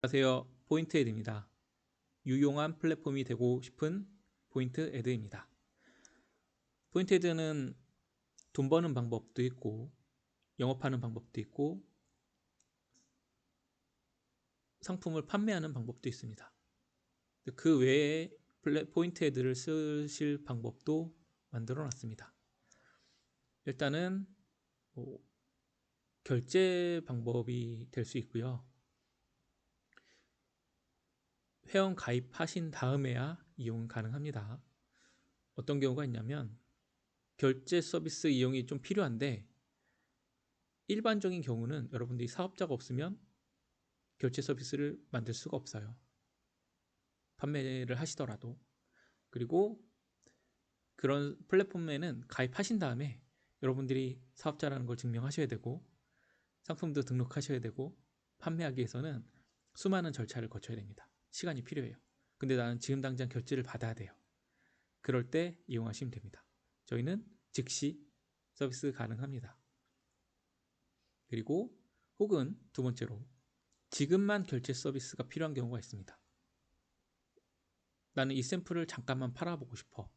안녕하세요. 포인트 애드입니다. 유용한 플랫폼이 되고 싶은 포인트 애드입니다. 포인트 애드는 돈 버는 방법도 있고 영업하는 방법도 있고 상품을 판매하는 방법도 있습니다. 그 외에 포인트 애드를 쓰실 방법도 만들어 놨습니다. 일단은 뭐 결제 방법이 될 수 있고요. 회원 가입하신 다음에야 이용 가능합니다. 어떤 경우가 있냐면 결제 서비스 이용이 좀 필요한데 일반적인 경우는 여러분들이 사업자가 없으면 결제 서비스를 만들 수가 없어요. 판매를 하시더라도 그리고 그런 플랫폼에는 가입하신 다음에 여러분들이 사업자라는 걸 증명하셔야 되고 상품도 등록하셔야 되고 판매하기 위해서는 수많은 절차를 거쳐야 됩니다. 시간이 필요해요. 근데 나는 지금 당장 결제를 받아야 돼요. 그럴 때 이용하시면 됩니다. 저희는 즉시 서비스 가능합니다. 그리고 혹은 두 번째로 지금만 결제 서비스가 필요한 경우가 있습니다. 나는 이 샘플을 잠깐만 팔아보고 싶어.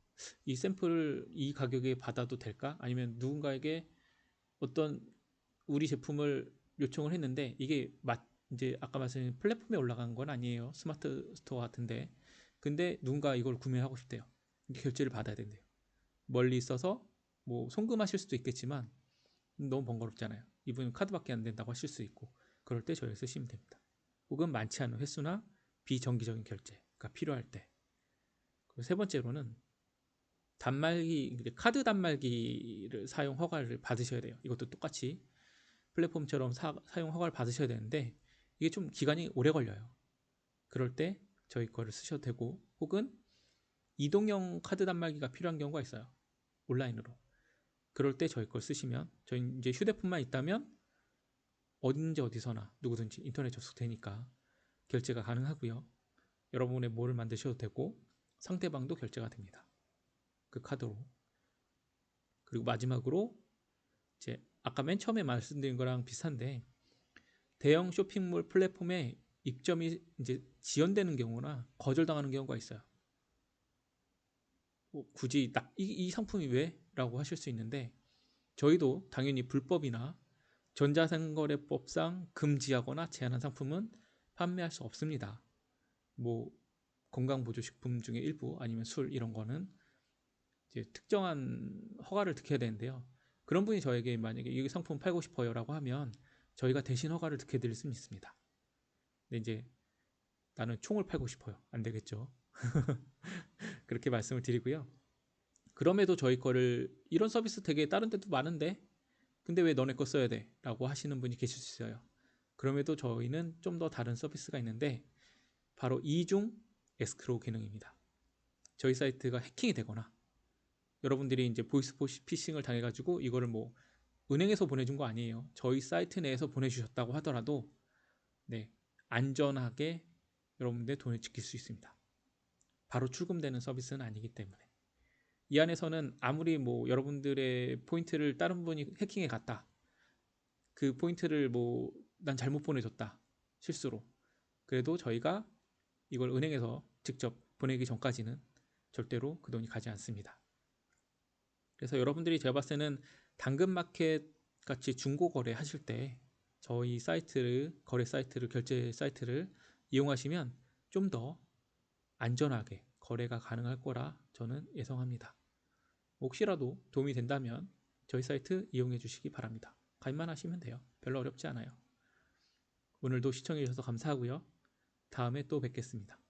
이 샘플을 이 가격에 받아도 될까? 아니면 누군가에게 어떤 우리 제품을 요청을 했는데 이게 맞 이제 아까 말씀드린 플랫폼에 올라간 건 아니에요. 스마트 스토어 같은데. 근데 누군가 이걸 구매하고 싶대요. 결제를 받아야 된대요. 멀리 있어서 뭐 송금하실 수도 있겠지만 너무 번거롭잖아요. 이분은 카드밖에 안 된다고 하실 수 있고 그럴 때 저희 쓰시면 됩니다. 혹은 많지 않은 횟수나 비정기적인 결제가 필요할 때. 그리고 세 번째로는 단말기 카드 단말기를 사용 허가를 받으셔야 돼요. 이것도 똑같이 플랫폼처럼 사, 용 허가를 받으셔야 되는데 이게 좀 기간이 오래 걸려요. 그럴 때 저희 거를 쓰셔도 되고 혹은 이동형 카드 단말기가 필요한 경우가 있어요. 온라인으로. 그럴 때 저희 걸 쓰시면 저희 이제 휴대폰만 있다면 어딘지 어디서나 누구든지 인터넷 접속되니까 결제가 가능하고요. 여러분의 뭐를 만드셔도 되고 상대방도 결제가 됩니다. 그 카드로. 그리고 마지막으로 이제 아까 맨 처음에 말씀드린 거랑 비슷한데 대형 쇼핑몰 플랫폼에 입점이 이제 지연되는 경우나 거절당하는 경우가 있어요. 뭐 굳이 나, 이, 이 상품이 왜? 라고 하실 수 있는데 저희도 당연히 불법이나 전자상거래법상 금지하거나 제한한 상품은 판매할 수 없습니다. 뭐 건강보조식품 중에 일부 아니면 술 이런 거는 이제 특정한 허가를 득해야 되는데요. 그런 분이 저에게 만약에 이 상품 팔고 싶어요라고 하면 저희가 대신 허가를 득해 드릴 수는 있습니다. 근데 이제 나는 총을 팔고 싶어요. 안 되겠죠. 그렇게 말씀을 드리고요. 그럼에도 저희 거를 이런 서비스 되게 다른 데도 많은데 근데 왜 너네 거 써야 돼? 라고 하시는 분이 계실 수 있어요. 그럼에도 저희는 좀 더 다른 서비스가 있는데 바로 이중 에스크로우 기능입니다. 저희 사이트가 해킹이 되거나 여러분들이 이제 보이스 피싱을 당해가지고 이거를 뭐 은행에서 보내준 거 아니에요. 저희 사이트 내에서 보내주셨다고 하더라도 네 안전하게 여러분들 돈을 지킬 수 있습니다. 바로 출금되는 서비스는 아니기 때문에 이 안에서는 아무리 뭐 여러분들의 포인트를 다른 분이 해킹해 갔다 그 포인트를 뭐 난 잘못 보내줬다 실수로 그래도 저희가 이걸 은행에서 직접 보내기 전까지는 절대로 그 돈이 가지 않습니다. 그래서 여러분들이 제가 봤을 때는 당근마켓 같이 중고 거래 하실 때 저희 사이트를 거래 사이트를 결제 사이트를 이용하시면 좀 더 안전하게 거래가 가능할 거라 저는 예상합니다. 혹시라도 도움이 된다면 저희 사이트 이용해 주시기 바랍니다. 가입만 하시면 돼요. 별로 어렵지 않아요. 오늘도 시청해 주셔서 감사하고요. 다음에 또 뵙겠습니다.